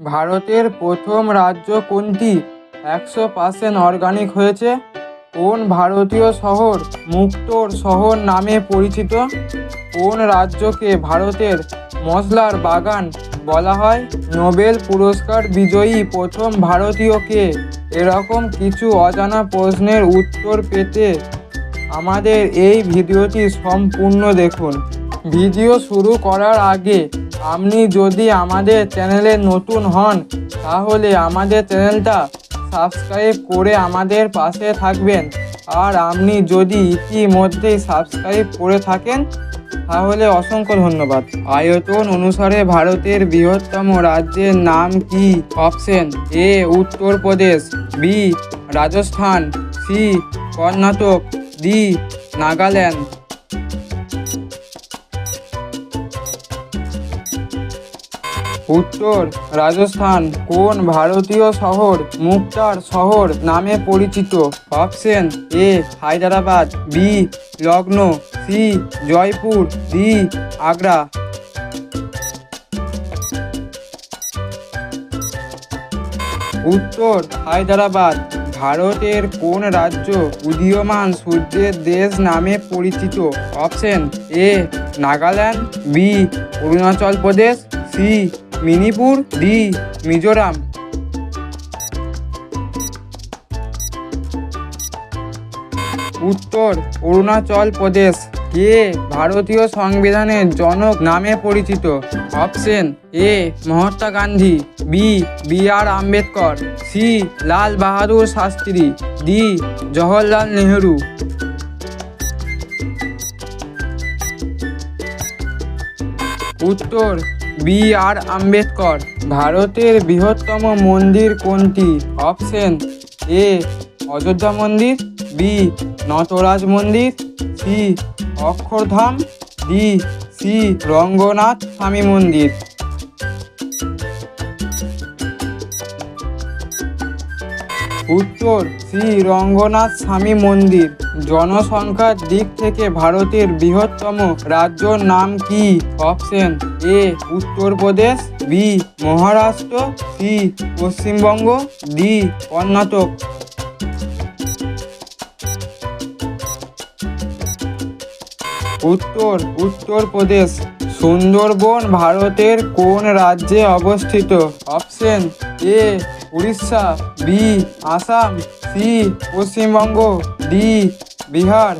ভারতের প্রথম রাজ্য কোনটি? একশো পার্সেন্ট অর্গানিক হয়েছে। কোন ভারতীয় শহর মুক্তোর শহর নামে পরিচিত? কোন রাজ্যকে ভারতের মশলার বাগান বলা হয়? নোবেল পুরস্কার বিজয়ী প্রথম ভারতীয়কে এরকম কিছু অজানা প্রশ্নের উত্তর পেতে আমাদের এই ভিডিওটি সম্পূর্ণ দেখুন। ভিডিও শুরু করার আগে আপনি যদি আমাদের চ্যানেলে নতুন হন, তাহলে আমাদের চ্যানেলটা সাবস্ক্রাইব করে আমাদের পাশে থাকবেন। আর আপনি যদি ইতিমধ্যেই সাবস্ক্রাইব করে থাকেন, তাহলে অসংখ্য ধন্যবাদ। আয়তন অনুসারে ভারতের বৃহত্তম রাজ্যের নাম কি? Option A Uttar Pradesh B, Rajasthan, C, Karnataka, D, Nagaland. উত্তর, রাজস্থান, কোন ভারতীয় শহর মুক্তার শহর নামে পরিচিত? Option A, Hyderabad, B Lucknow C, Jaipur, D, Agra. উত্তর, হায়দ্রাবাদ, ভারতের কোন রাজ্য উদীয়মান সূর্যের দেশ নামে পরিচিত? Option A, Nagaland, B, Arunachal Pradesh, C Manipur D Mizoram. উত্তর, অরুণাচল প্রদেশ। কে ভারতীয় সংবিধানের জনক নামে পরিচিত। Option, A, Mahatma Gandhi. B B R Ambedkar. C, Lal Bahadur Shastri. D, Jawaharlal Nehru. উত্তর বি আর আম্বেদকর। ভারতের বৃহত্তম মন্দির কোনটি? অপশন এ, অযোধ্যা মন্দির, বি, নটরাজ মন্দির, C, Akshardham, D, C, Ranganatha Swamy মন্দির। উত্তর শ্রী রঙ্গনাথ স্বামী মন্দির। জনসংখ্যার দিক থেকে ভারতের বৃহত্তম রাজ্যর নাম কি? Option A, Uttar Pradesh, B, Maharashtra, C, Paschimbanga, D, Karnataka. উত্তর, উত্তরপ্রদেশ। সুন্দরবন ভারতের কোন রাজ্যে অবস্থিত? Option A, Orissa, B, Assam, C, Paschimbanga, D, Bihar.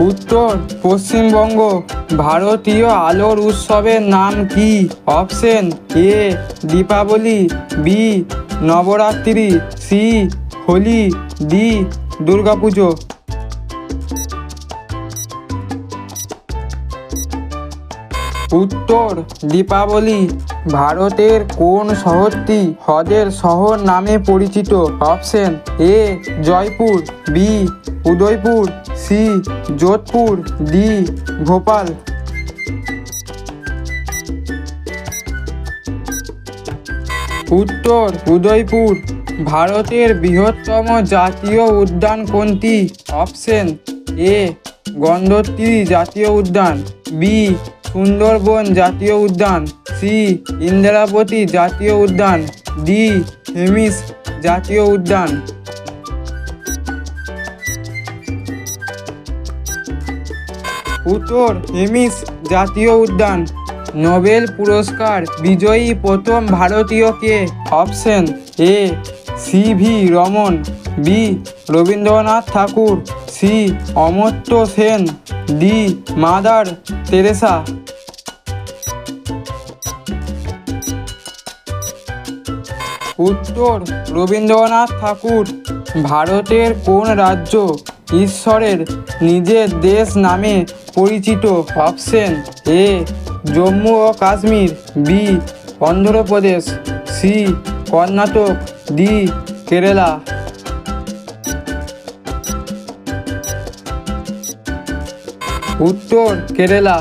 উত্তর, পশ্চিমবঙ্গ। ভারতীয় আলোর উৎসবের নাম কি? Option A, Deepavali, B, Navratri, C, Holi, D, Durga Puja. উত্তর, দীপাবলি ভারতের কোন শহরটি হ্রদের শহর নামে পরিচিত? Option A, Jaipur, B, Udaipur, C, Jodhpur, D, Bhopal. উত্তর, উদয়পুর ভারতের বৃহত্তম জাতীয় উদ্যান কোনটি? অপশন এ গন্ধত্রী জাতীয় উদ্যান, বি সুন্দরবন জাতীয় উদ্যান, সি, ইন্দ্রাবতী জাতীয় উদ্যান, ডি, হেমিস জাতীয় উদ্যান। উত্তর, হেমিস জাতীয় উদ্যান। নোবেল পুরস্কার, বিজয়ী প্রথম ভারতীয় কে? Option A, C V Raman, B, Rabindranath Tagore, C, Amartya Sen, D, mother Teresa. উত্তর রবীন্দ্রনাথ ঠাকুর। ভারতের কোন রাজ্য ঈশ্বরের নিজের দেশ নামে পরিচিত? Option A, Jammu O Kashmir. B, Andhra Pradesh. C, Karnataka. D, Kerala. উত্তর, কেরালা।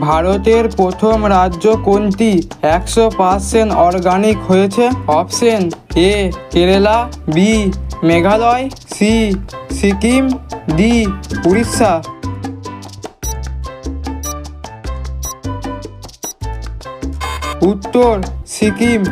ভারতের প্রথম রাজ্য কোনটি? একশো পার্সেন্ট অর্গানিক হয়েছে। Option A, Kerala, B, Meghalaya, C, Sikkim, D, Orissa. উত্তর, সিকিম।